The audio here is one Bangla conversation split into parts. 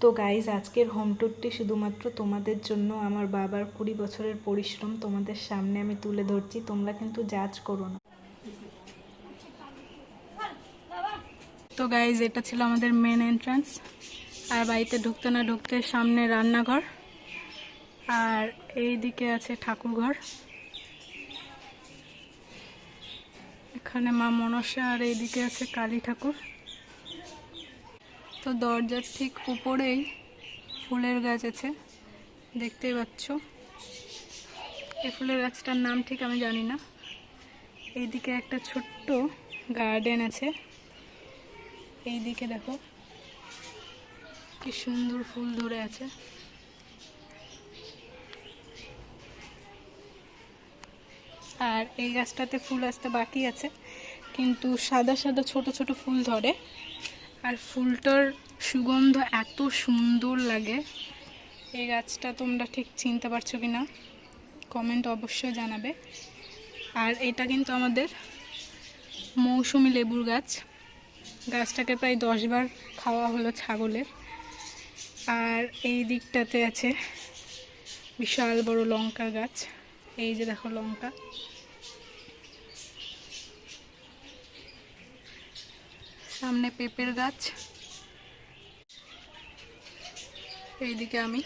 তো গাইজ আজকের হোম ট্যুরটি শুধুমাত্র তোমাদের জন্য। আমার বাবার কুড়ি বছরের পরিশ্রম তোমাদের সামনে আমি তুলে ধরছি। তোমরা কিন্তু জাজ করো না। তো গাইজ এটা ছিল আমাদের মেন এন্ট্রান্স আর বাড়িতে ঢুকতে না ঢুকতে সামনে রান্নাঘর। আর এই দিকে আছে ঠাকুরঘর। এখানে মা মনসা আর এইদিকে আছে কালী ঠাকুর। তো দরজার ঠিক উপরেই ফুলের গাছ আছে, দেখতেই পাচ্ছ। এই ফুলের গাছটার নাম ঠিক আমি জানি না। এইদিকে একটা ছোট্ট গার্ডেন আছে। এইদিকে দেখো কি সুন্দর ফুল ধরে আছে। আর এই গাছটাতে ফুল আসতে বাকি আছে, কিন্তু সাদা সাদা ছোট ছোট ফুল ধরে। আর ফুলটার সুগন্ধ এত সুন্দর লাগে। এই গাছটা তোমরা ঠিক চিনতে পারছ কি না কমেন্ট অবশ্যই জানাবে। আর এটা কিন্তু আমাদের মৌসুমি লেবুর গাছ। গাছটাকে প্রায় দশবার খাওয়া হলো ছাগলের। আর এই দিকটাতে আছে বিশাল বড় লঙ্কার গাছ। এই যে দেখো লঙ্কা। সামনে পেঁপের গাছ। এইদিকে আমি।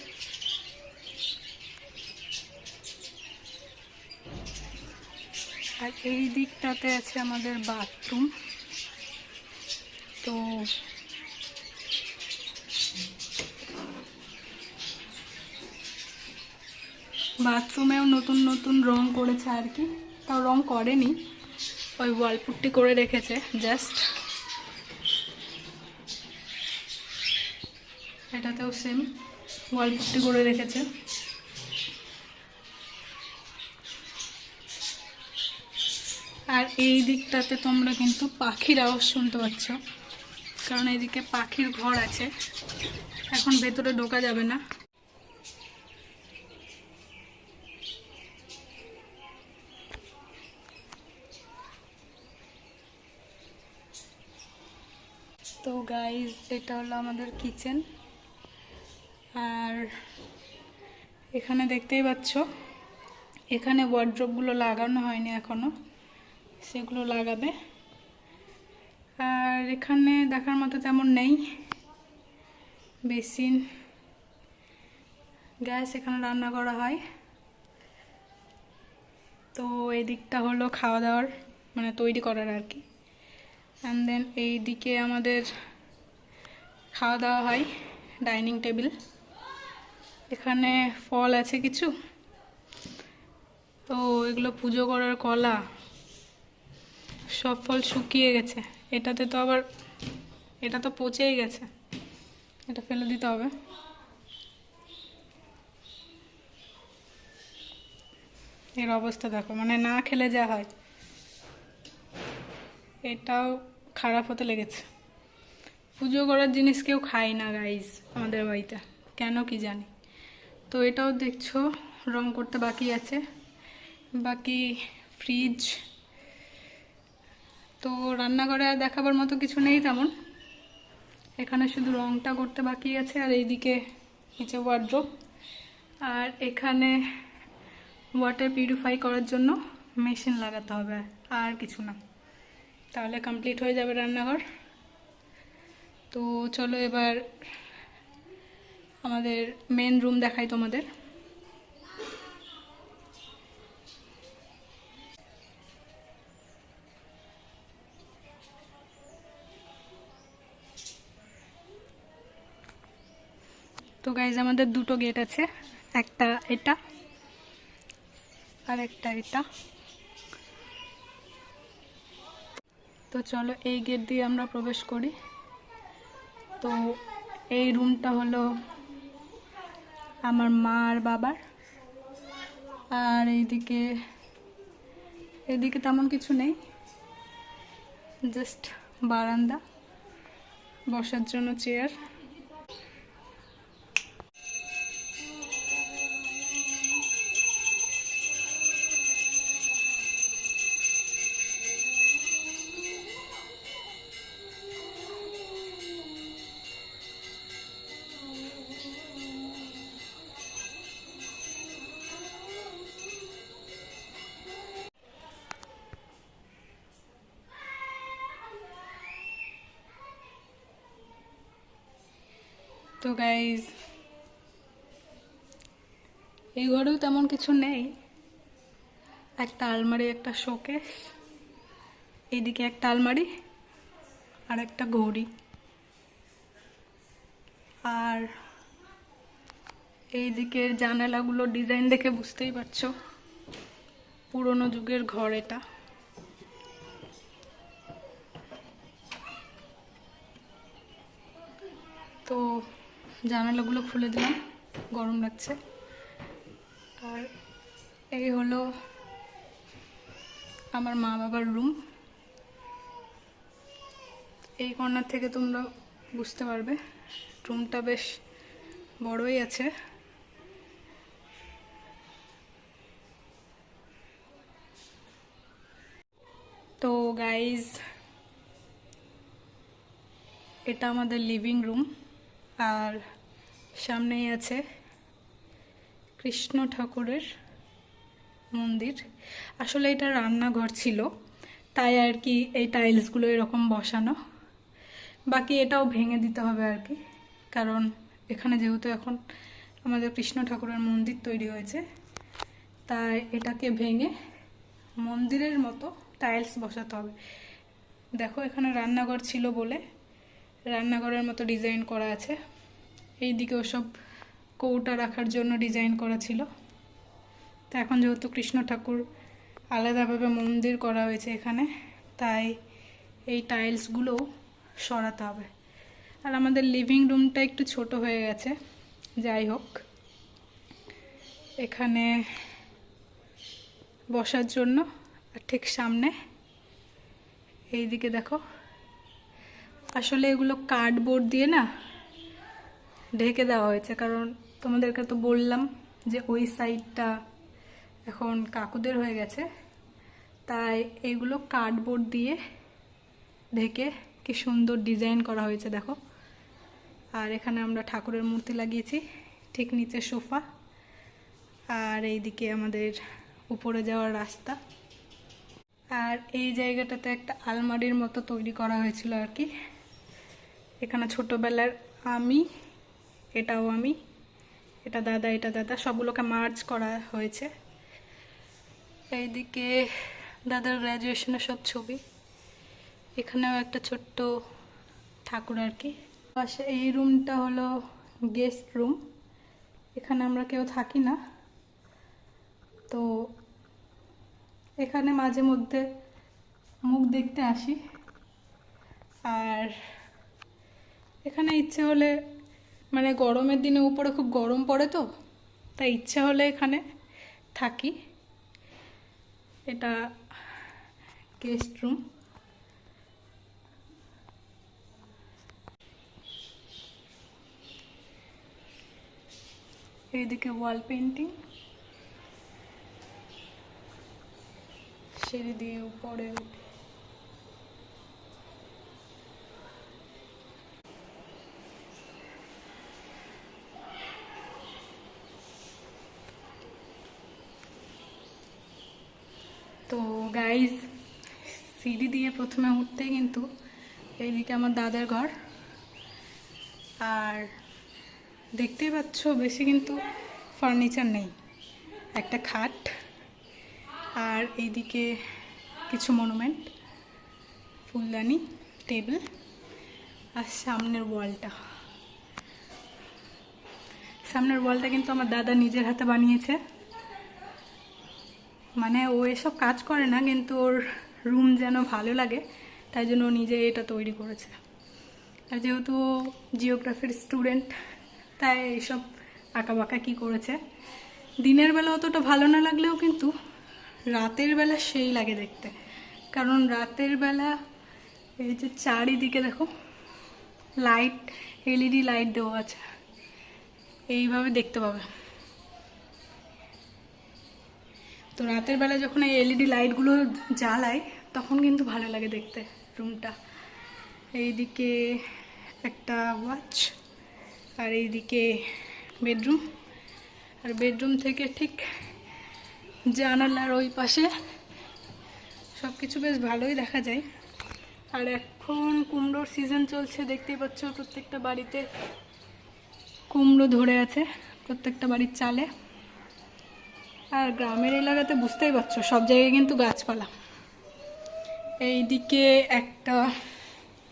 আর এই দিকটাতে আছে আমাদের বাথরুম। তো বাথরুমেও নতুন নতুন রং করেছে আর কি। তাও রং করেনি। ওই ওয়ালপুট্টি করে রেখেছে জাস্ট এটাতেও সেম ওয়ালপুট্টি করে রেখেছে। আর এই দিকটাতে তোমরা কিন্তু পাখির আওয়াজ শুনতে পাচ্ছ, কারণ এইদিকে পাখির ঘর আছে। এখন ভেতরে ঢোকা যাবে না। তো গাইজ এটা হলো আমাদের কিচেন আর এখানে দেখতেই পাচ্ছ, এখানে ওয়ার্ড্রপগুলো লাগানো হয়নি এখনও, সেগুলো লাগাবে। আর এখানে দেখার মতো তেমন নেই, বেসিন। গ্যাস এখানে রান্না করা হয়। তো এই দিকটা হলো খাওয়া দাওয়ার মানে তৈরি করার আর কি। অ্যান্ড দেন এই দিকে আমাদের খাওয়া দাওয়া হয়, ডাইনিং টেবিল। এখানে ফল আছে কিছু? তো এগুলো পুজো করার কলা। সব ফল শুকিয়ে গেছে। এটাতে তো আবার, এটা তো পচেই গেছে। এটা ফেলে দিতে হবে। এর অবস্থা দেখো মানে না খেলে যা হয়। এটাও খারাপ হতে লেগেছে। পুজো করার জিনিস কেউ খায় না গাইজ আমাদের বাড়িতে। কেন কি জানি। তো এটাও দেখছ, রং করতে বাকি আছে। বাকি ফ্রিজ তো রান্নাঘরে আর দেখাবার মতো কিছু নেই তেমন। এখানে শুধু রংটা করতে বাকি আছে আর এইদিকে নিচে ওয়ার্ড্রোপ আর এখানে ওয়াটার পিউরিফাই করার জন্য মেশিন লাগাতে হবে, আর কিছু না। তাহলে কমপ্লিট হয়ে যাবে রান্নাঘর। তো চলো এবার আমাদের মেন রুম দেখাই তোমাদের। তো গাইজ আমাদের দুটো গেট আছে। একটা এটা আর একটা এটা। তো চলো, এই গেট দিয়ে আমরা প্রবেশ করি। তো এই রুমটা হলো আমার মা আর বাবার। আর এইদিকে এদিকে তেমন কিছু নেই। জাস্ট বারান্দা, বসার জন্য চেয়ার তো গাইজ এই ঘরেও তেমন কিছু নেই। একটা আলমারি, একটা শোকেস এইদিকে একটা আলমারি আর একটা ঘড়ি। আর এই দিকের জানালাগুলো ডিজাইন দেখে বুঝতেই পারছ, পুরনো যুগের ঘর এটা। তো জানালাগুলো খুলে দিলাম, গরম লাগছে। আর এই হলো আমার মা বাবার রুম। এই কর্নার থেকে তোমরা বুঝতে পারবে, রুমটা বেশ বড়ই আছে। তো গাইজ এটা আমাদের লিভিং রুম আর সামনেই আছে কৃষ্ণ ঠাকুরের মন্দির। আসলে এটা রান্নাঘর ছিল, তাই আর কি এই টাইলসগুলো এরকম বসানো। বাকি এটাও ভেঙে দিতে হবে আর কি, কারণ এখানে যেহেতু এখন আমাদের কৃষ্ণ ঠাকুরের মন্দির তৈরি হয়েছে, তাই এটাকে ভেঙে মন্দিরের মতো টাইলস বসাতে হবে। দেখো এখানে রান্নাঘর ছিল বলে রান্নাঘরের মতো ডিজাইন করা আছে। এই দিকে ওসব কৌটা রাখার জন্য ডিজাইন করা ছিল। তো এখন যেহেতু কৃষ্ণ ঠাকুর আলাদাভাবে মন্দির করা হয়েছে এখানে, তাই এই টাইলসগুলোও সরাতে হবে। আর আমাদের লিভিং রুমটা একটু ছোট হয়ে গেছে, যাই হোক। এখানে বসার জন্য আর ঠিক সামনে এই দিকে দেখো। আসলে এগুলো কার্ডবোর্ড দিয়ে না ঢেকে দেওয়া হয়েছে। কারণ তোমাদেরকে তো বললাম যে ওই সাইডটা এখন কাকুদের হয়ে গেছে। তাই এগুলো কার্ডবোর্ড দিয়ে ঢেকে কি সুন্দর ডিজাইন করা হয়েছে, দেখো। আর এখানে আমরা ঠাকুরের মূর্তি লাগিয়েছি, ঠিক নিচে সোফা। আর এইদিকে আমাদের উপরে যাওয়ার রাস্তা। আর এই জায়গাটাতে একটা আলমারির মতো তৈরি করা হয়েছিল আর কি। এখানে ছোটোবেলার আমি এটাও আমি, এটা দাদা এটা দাদা, সবগুলোকে মার্চ করা হয়েছে। এইদিকে দাদার গ্র্যাজুয়েশনের সব ছবি। এখানেও একটা ছোট্ট ঠাকুর আর কি। পাশে এই রুমটা হলো গেস্ট রুম এখানে আমরা কেউ থাকি না। তো এখানে মাঝে মধ্যে মুখ দেখতে আসি। আর এখানে ইচ্ছে হলে মানে গরমের দিনে উপরে খুব গরম পড়ে তো, তাই ইচ্ছে হলে এখানে থাকি। এটা গেস্ট রুম এইদিকে ওয়াল পেন্টিং সিঁড়ি দিয়ে উপরে উঠে তো গাইজ সিঁড়ি দিয়ে প্রথমে উঠতে কিন্তু এইদিকে আমার দাদার ঘর। আর দেখতেই পাচ্ছ, বেশি কিন্তু ফার্নিচার নেই। একটা খাট আর এইদিকে কিছু মনুমেন্ট ফুলদানি টেবিল আর সামনের ওয়ালটা সামনের ওয়ালটা কিন্তু আমার দাদা নিজের হাতে বানিয়েছে। মানে ও এসব কাজ করে না, কিন্তু ওর রুম যেন ভালো লাগে, তাই জন্য ও নিজে এটা তৈরি করেছে। আর যেহেতু ও জিওগ্রাফির স্টুডেন্ট তাই এইসব আঁকা বাঁকা কী করেছে? দিনের বেলা অতটা ভালো না লাগলেও কিন্তু রাতের বেলা সেই লাগে দেখতে। কারণ রাতের বেলা এই যে চারিদিকে দেখো লাইট এলইডি লাইট দেওয়া আছে, এইভাবে দেখতে পাবে। তো রাতের বেলা যখন এই এলইডি লাইটগুলো জ্বালায়, তখন কিন্তু ভালো লাগে দেখতে রুমটা এইদিকে একটা ওয়াচ আর এইদিকে বেডরুম আর বেডরুম থেকে ঠিক জানালার ওই পাশে সব কিছু বেশ ভালোই দেখা যায়। আর এখন কুমড়োর সিজন চলছে, দেখতেই পাচ্ছ প্রত্যেকটা বাড়িতে কুমড়ো ধরে আছে, প্রত্যেকটা বাড়ির চালে। আর গ্রামের এলাকাতে বুঝতেই পারছ সব জায়গায় কিন্তু গাছপালা। এইদিকে একটা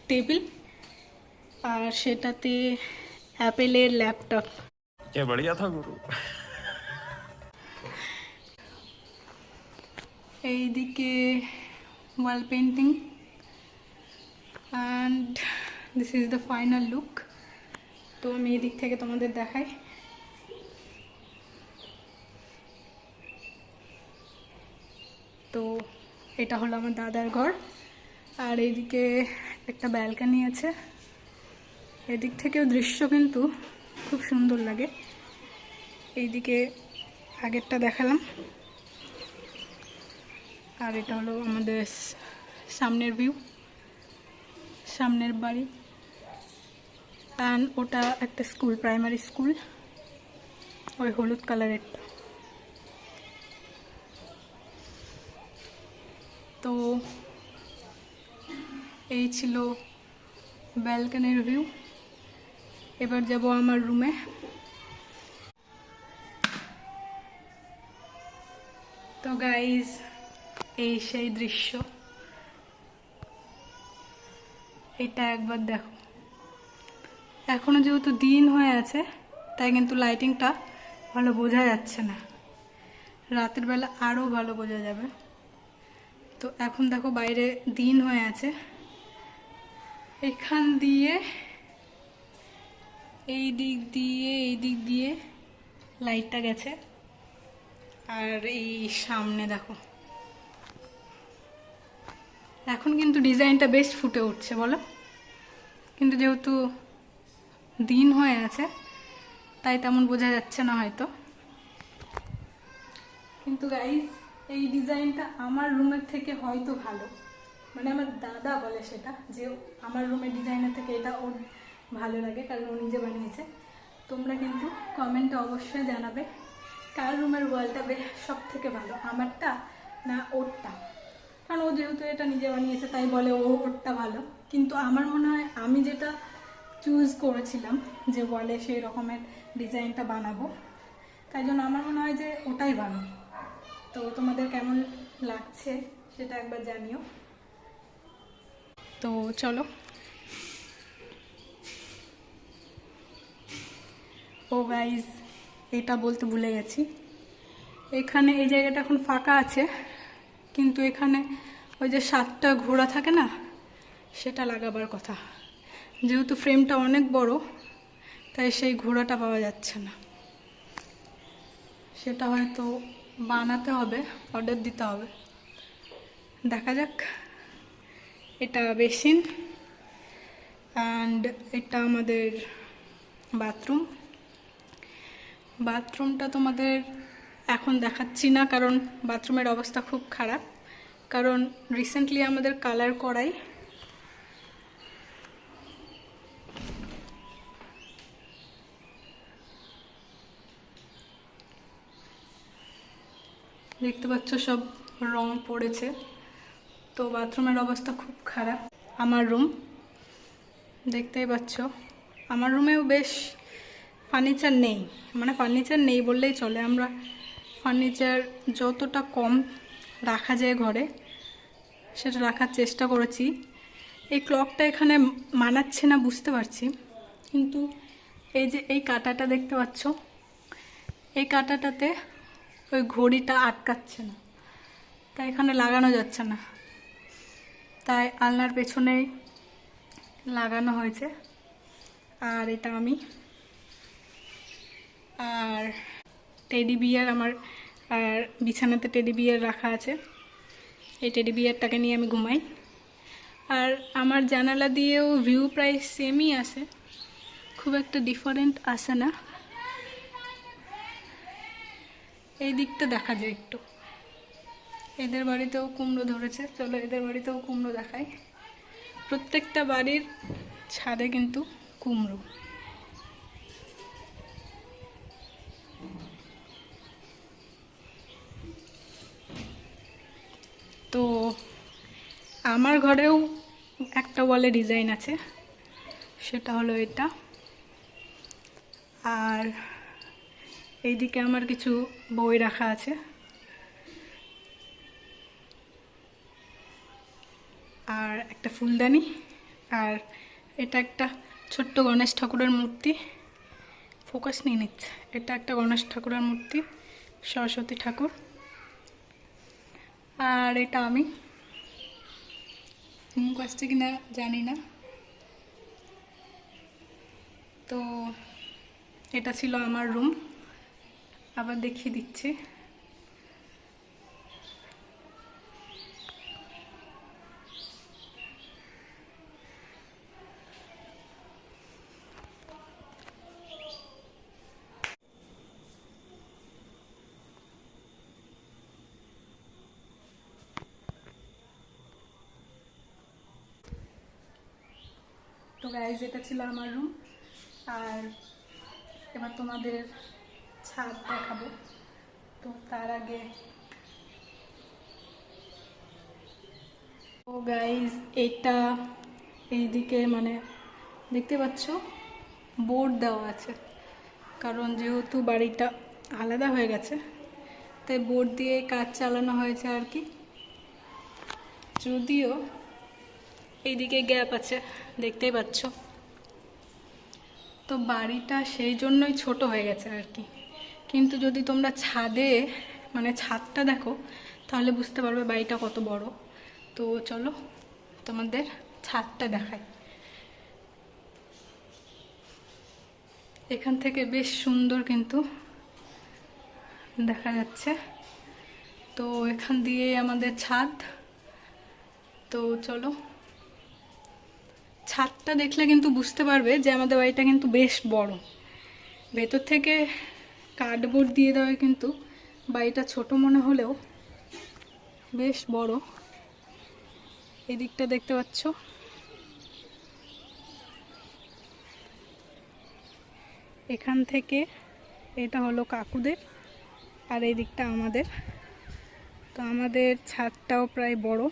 টেবিল আর সেটাতে অ্যাপেলের ল্যাপটপ। এইদিকে wall painting and this is the final look তো আমি এদিক থেকে তোমাদের দেখাই। তো এটা হলো আমার দাদার ঘর। আর এইদিকে একটা ব্যালকানি আছে। এদিক থেকেও দৃশ্য কিন্তু খুব সুন্দর লাগে। এইদিকে আগেরটা দেখালাম। আর এটা হলো আমাদের সামনের ভিউ সামনের বাড়ি। অ্যান্ড ওটা একটা স্কুল প্রাইমারি স্কুল ওই হলুদ কালারের তো এই ছিল ব্যালকানির ভিউ এবার যাব আমার রুমে তো গাইজ এই সেই দৃশ্য। এটা একবার দেখো। এখনও যেহেতু দিন হয়ে আছে, তাই কিন্তু লাইটিংটা ভালো বোঝা যাচ্ছে না। রাতের বেলা আরও ভালো বোঝা যাবে। তো এখন দেখো বাইরে দিন হয়ে আছে। এখান দিয়ে, এই দিক দিয়ে, এই দিক দিয়ে লাইটটা গেছে। আর এই সামনে দেখো। এখন কিন্তু ডিজাইনটা বেশ ফুটে উঠছে, বলো? কিন্তু যেহেতু দিন হয়ে আছে, তাই তেমন বোঝা যাচ্ছে না হয়তো। কিন্তু গাইজ এই ডিজাইনটা আমার রুমের থেকে হয়তো ভালো। মানে আমার দাদা বলে সেটা, যে আমার রুমের ডিজাইনের থেকে এটা ওর ভালো লাগে, কারণ ও নিজে বানিয়েছে। তোমরা কিন্তু কমেন্টে অবশ্যই জানাবে, কার রুমের ওয়ালটা বেশ সব থেকে ভালো, আমারটা না ওরটা? কারণ ও যেহেতু এটা নিজে বানিয়েছে, তাই বলে ও ওরটা ভালো। কিন্তু আমার মনে হয় আমি যেটা চুজ করেছিলাম, যে বলে সেই রকমের ডিজাইনটা বানাবো, তাই জন্য আমার মনে হয় যে ওটাই ভালো। তো তোমাদের কেমন লাগছে সেটা একবার জানিও। তো চলো। ও গাইজ এটা বলতে ভুলে গেছি। এখানে এই জায়গাটা এখন ফাঁকা আছে, কিন্তু এখানে ওই যে সাতটা ঘোড়া থাকে না, সেটা লাগাবার কথা। যেহেতু ফ্রেমটা অনেক বড়, তাই সেই ঘোড়াটা পাওয়া যাচ্ছে না। সেটা হয়তো বানাতে হবে অর্ডার দিতে হবে। দেখা যাক, এটা বেসিন অ্যান্ড এটা আমাদের বাথরুম। বাথরুমটা তোমাদের এখন দেখাচ্ছি না, কারণ বাথরুমের অবস্থা খুব খারাপ। কারণ রিসেন্টলি আমাদের কালার করাই দেখতে পাচ্ছ সব রং পড়েছে। তো বাথরুমের অবস্থা খুব খারাপ। আমার রুম, দেখতেই পাচ্ছ। আমার রুমেও বেশ ফার্নিচার নেই মানে ফার্নিচার নেই বললেই চলে। আমরা ফার্নিচার যতটা কম রাখা যায় ঘরে, সেটা রাখার চেষ্টা করেছি। এই ক্লকটা এখানে মানাচ্ছে না, বুঝতে পারছি। কিন্তু এই যে এই কাঁটাটা দেখতে পাচ্ছ, এই কাঁটাটাতে ওই ঘড়িটা আটকাচ্ছে না। তাই এখানে লাগানো যাচ্ছে না। তাই আলনার পেছনেই লাগানো হয়েছে। আর এটা আমি আর টেডি বিয়ার আমার আর বিছানাতে টেডি বিয়ার রাখা আছে। এই টেডি বিয়ারটাকে নিয়ে আমি ঘুমাই। আর আমার জানালা দিয়েও ভিউ প্রায় সেমই আসে খুব একটা ডিফারেন্ট আসে না। এই দিকটা দেখা যায় একটু। এদের বাড়িতেও কুমড়ো ধরেছে, চলো এদের বাড়িতেও কুমড়ো দেখায় প্রত্যেকটা বাড়ির ছাদে কিন্তু কুমড়ো। তো আমার ঘরেও একটা ওয়ালে ডিজাইন আছে, সেটা হলো এটা। আর এইদিকে আমার কিছু বই রাখা আছে। আর একটা ফুলদানি, আর এটা একটা ছোট্ট গণেশ ঠাকুরের মূর্তি। ফোকাস নিয়ে নিচ্ছে। এটা একটা গণেশ ঠাকুরের মূর্তি, সরস্বতী ঠাকুর। আর এটা আমি মুখ আসছে কিনা জানি না। তো এটা ছিল আমার রুম। আবার দেখিয়ে দিচ্ছি। তো গাইজ এটা ছিল আমার রুম আর এবার তোমাদের ছাদ দেখাবো। তো তার আগে ও গাইজ এটা এইদিকে মানে দেখতে পাচ্ছ? বোর্ড দেওয়া আছে। কারণ যেহেতু বাড়িটা আলাদা হয়ে গেছে, তাই বোর্ড দিয়ে কাজ চালানো হয়েছে আর কি। যদিও এইদিকে গ্যাপ আছে দেখতেই পাচ্ছ। তো বাড়িটা সেই জন্যই ছোট হয়ে গেছে আর কি। কিন্তু যদি তোমরা ছাদে মানে ছাদটা দেখো, তাহলে বুঝতে পারবে বাড়িটা কত বড়। তো চলো, তোমাদের ছাদটা দেখাই। এখান থেকে বেশ সুন্দর কিন্তু দেখা যাচ্ছে। তো এখান দিয়ে আমাদের ছাদ। তো চলো, ছাদটা দেখলে কিন্তু বুঝতে পারবে যে আমাদের বাড়িটা কিন্তু বেশ বড়। ভেতর থেকে কার্ডবোর্ড দিয়ে দেওয়া কিন্তু বাড়িটা ছোট মনে হলেও বেশ বড়। এদিকটা দেখতে পাচ্ছ। এখান থেকে এটা হলো কাকুদের আর এই দিকটা আমাদের। তো আমাদের ছাদটাও প্রায় বড়।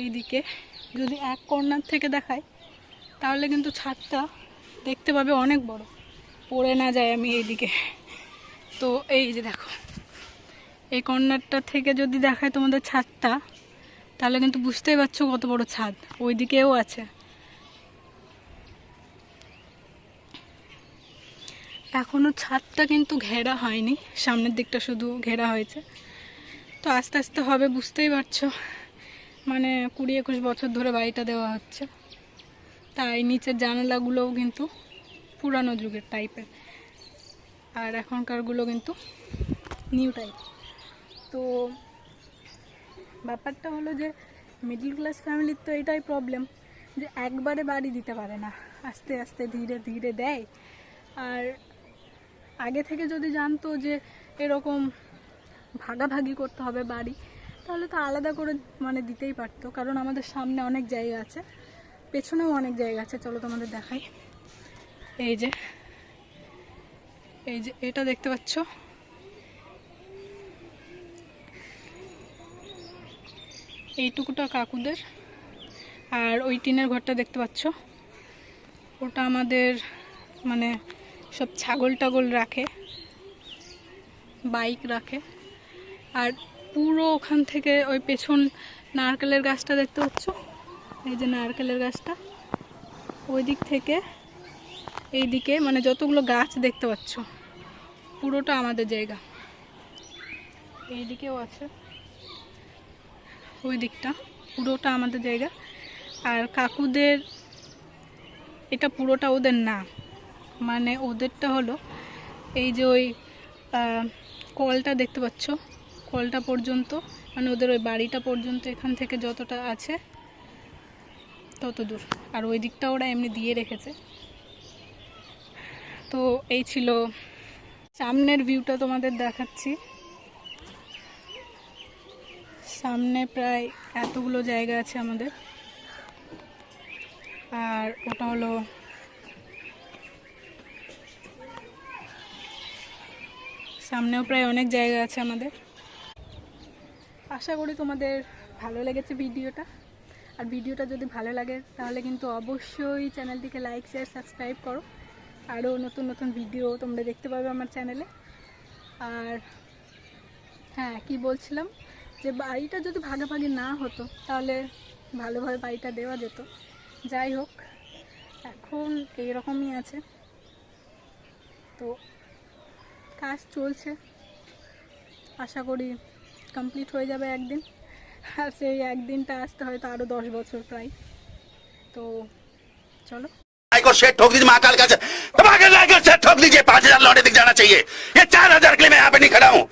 এই দিকে যদি এক কর্নার থেকে দেখায়, তাহলে কিন্তু ছাদটা দেখতে পাবে অনেক বড়। পড়ে না যায় আমি এইদিকে। তো এই যে দেখো, এই কর্নারটা থেকে যদি দেখায় তোমাদের ছাদটা, তাহলে কিন্তু বুঝতেই পারছ কত বড় ছাদ। ওইদিকেও আছে। এখনও ছাদটা কিন্তু ঘেরা হয়নি, সামনের দিকটা শুধু ঘেরা হয়েছে। তো আস্তে আস্তে হবে, বুঝতেই পারছ। মানে কুড়ি একুশ বছর ধরে বাড়িটা দেওয়া হচ্ছে। তাই নিচের জানালাগুলোও কিন্তু পুরানো যুগের টাইপের আর এখনকারগুলো কিন্তু নিউ টাইপ তো ব্যাপারটা হলো যে মিডল ক্লাস ফ্যামিলির তো এটাই প্রবলেম যে একবারে বাড়ি দিতে পারে না। আস্তে আস্তে ধীরে ধীরে দেয়। আর আগে থেকে যদি জানতো যে এরকম ভাগাভাগি করতে হবে বাড়ি, তাহলে তো আলাদা করে মানে দিতেই পারতো। কারণ আমাদের সামনে অনেক জায়গা আছে। পেছনেও অনেক জায়গা আছে, চলো তোমাদের দেখাই। এই যে এই যে, এটা দেখতে পাচ্ছ? এইটুকুটা কাকুদের। আর ওই টিনের ঘরটা দেখতে পাচ্ছ? ওটা আমাদের মানে সব ছাগল টাগল রাখে, বাইক রাখে। আর পুরো ওখান থেকে ওই পেছন নারকেলের গাছটা দেখতে পাচ্ছ? এই যে নারকেলের গাছটা, ওই দিক থেকে এই দিকে মানে যতগুলো গাছ দেখতে পাচ্ছ, পুরোটা আমাদের জায়গা। এই দিকেও আছে, ওই দিকটা পুরোটা আমাদের জায়গা। আর কাকুদের, এটা পুরোটা ওদের না মানে ওদেরটা হলো এই যে ওই কলটা দেখতে পাচ্ছ, কলটা পর্যন্ত মানে ওদের ওই বাড়িটা পর্যন্ত এখান থেকে যতটা আছে তত দূর। আর ওই দিকটা ওরা এমনি দিয়ে রেখেছে। তো এই ছিল সামনের ভিউটা তোমাদের দেখাচ্ছি। সামনে প্রায় এতগুলো জায়গা আছে আমাদের। আর ওটা হলো সামনেও প্রায় অনেক জায়গা আছে আমাদের। আশা করি তোমাদের ভালো লেগেছে ভিডিওটা। আর ভিডিওটা যদি ভালো লাগে, তাহলে কিন্তু অবশ্যই চ্যানেলটিকে লাইক শেয়ার সাবস্ক্রাইব করো। আরও নতুন নতুন ভিডিও তোমরা দেখতে পাবে আমার চ্যানেলে আর হ্যাঁ কি বলছিলাম? যে বাড়িটা যদি ভাগাভাগি না হতো, তাহলে ভালোভাবে বাড়িটা দেওয়া যেত। যাই হোক, এখন এইরকমই আছে। তো কাজ চলছে। আশা করি কমপ্লিট হয়ে যাবে একদিন। আর সেই একদিনটা আসতে হয়তো আরও দশ বছর প্রায় তো চলো भाई को शेट ठोक दीजिए महाकाल का धमाके लाइक और शेट ठोक दीजिए पांच हजार लौटे दिख जाना चाहिए ये चार हजार के लिए मैं यहाँ पे नहीं खड़ा हूँ